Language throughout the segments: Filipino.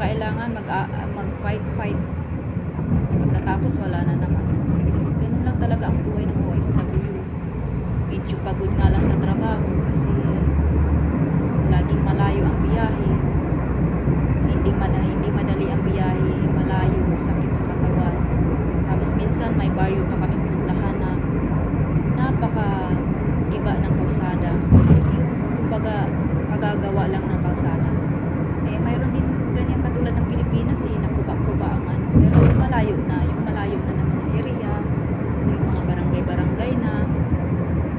kailangan mag, ah, mag-fight, fight. Pagkatapos, wala na naman. Ganun lang talaga ang buhay ng OFW. Medyo pagod nga lang sa trabaho kasi laging malayo ang biyahe. Hindi, mad hindi madali ang biyahe, malayo, sakit sa katawan. Tapos minsan may baryo pa kaming puntahan na napaka giba ng kalsada. Yung kumbaga kagagawa lang ng kalsada. Eh mayroon din ganyan katulad ng Pilipinas eh, nakuba-kuba ang ano. Pero malayo na, yung malayo na ng mga area, yung mga barangay-barangay na.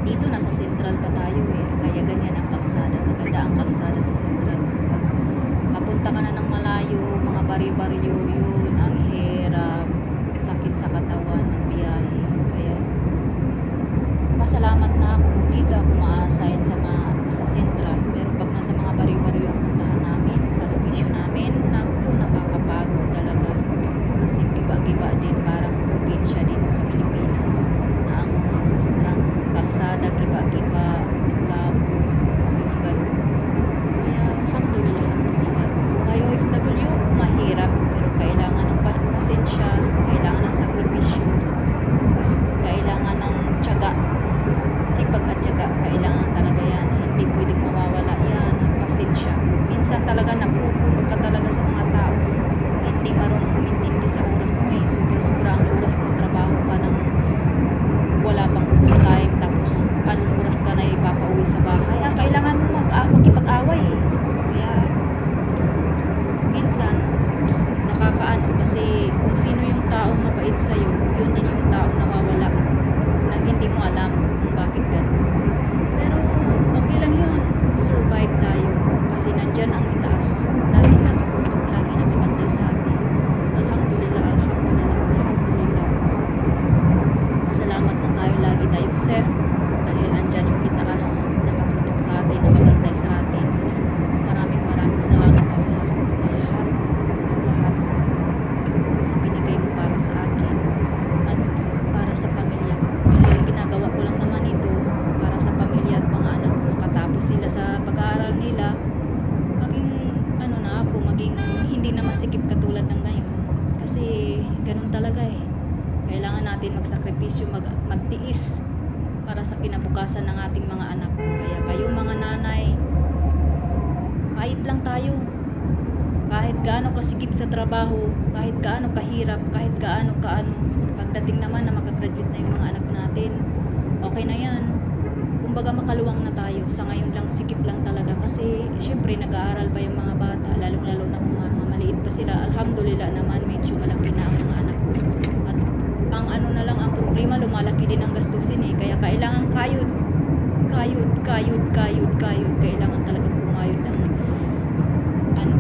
Dito nasa central pa tayo eh, kaya ganyan ang kalsada. Maganda ang kalsada sa central. Pag papunta ka na ng malayo, mga baryo-baryo, yun, ang hirap, sakit sa katawan, magbiyahe. Kaya pasalamat na ako kung dito ako ma-assign sa, ma- sa central. Pero pag nasa mga baryo-baryo ang puntahan namin, sa location namin, naku, nakakapagod talaga. Kasi giba-giba din, parang probinsya din sa Pilipinas. Na ang, ang kalsada, giba-giba, labo, yung ganun. Kaya, alhamdulillah, alhamdulillah. Buhay OFW, mahirap, pero kailangan ng pa- pasensya, kailangan ng sakripisyo, kailangan ng tiyaga, sipag at tiyaga, kailangan talaga yan. Hindi pwedeng mawawala yan at pasensya. Minsan talaga napupuno ka talaga sa mga tao. Hindi marunong umintindi sa oras mo eh. Sobra-sobra ang oras mo, trabaho ka ng wala pang overtime tapos anong oras ka na ipapauwi sa bahay. Ah, kailangan mo mag ah, makipag-away eh. Kaya minsan nakakaano kasi kung sino yung taong mabait sa'yo, yun din yung taong nawawala nang hindi mo alam bakit ganun. Pero okay lang yun. Survive tayo. Kasi nandyan ang itaas. Lagi nakatutok, lagi nakabantay sa atin. Alhamdulillah, alhamdulillah, alhamdulillah. Masalamat na tayo lagi tayong safe dahil andyan yung itaas nakatutok sa atin, nakabantay sa atin. Maraming maraming salamat Allah sa lahat, lahat na binigay mo para sa akin at para sa pamilya ko. Dahil ginagawa ko lang naman ito para sa pamilya at mga anak ko makatapos sila sa pag-aaral nila maging ano na ako, maging hindi na masikip katulad ng ngayon. Kasi ganun talaga eh. Kailangan natin magsakripisyo, mag, magtiis para sa kinabukasan ng ating mga anak. Kaya kayo mga nanay, kahit lang tayo. Kahit gaano kasigip sa trabaho, kahit gaano kahirap, kahit gaano kaano, pagdating naman na makagraduate na yung mga anak natin, okay na yan. Kumbaga makaluwang na tayo. Sa ngayon lang, sikip lang talaga. Kasi, syempre, nag-aaral pa yung mga bata. Lalong-lalo na kung mga maliit pa sila. Alhamdulillah naman, medyo malaki na ang mga anak ko. At ang ano na lang, ang problema, lumalaki din ang gastusin eh. Kaya kailangan kayod. Kayod, kayod, kayod, kayod. Kailangan talagang kumayod ng ano,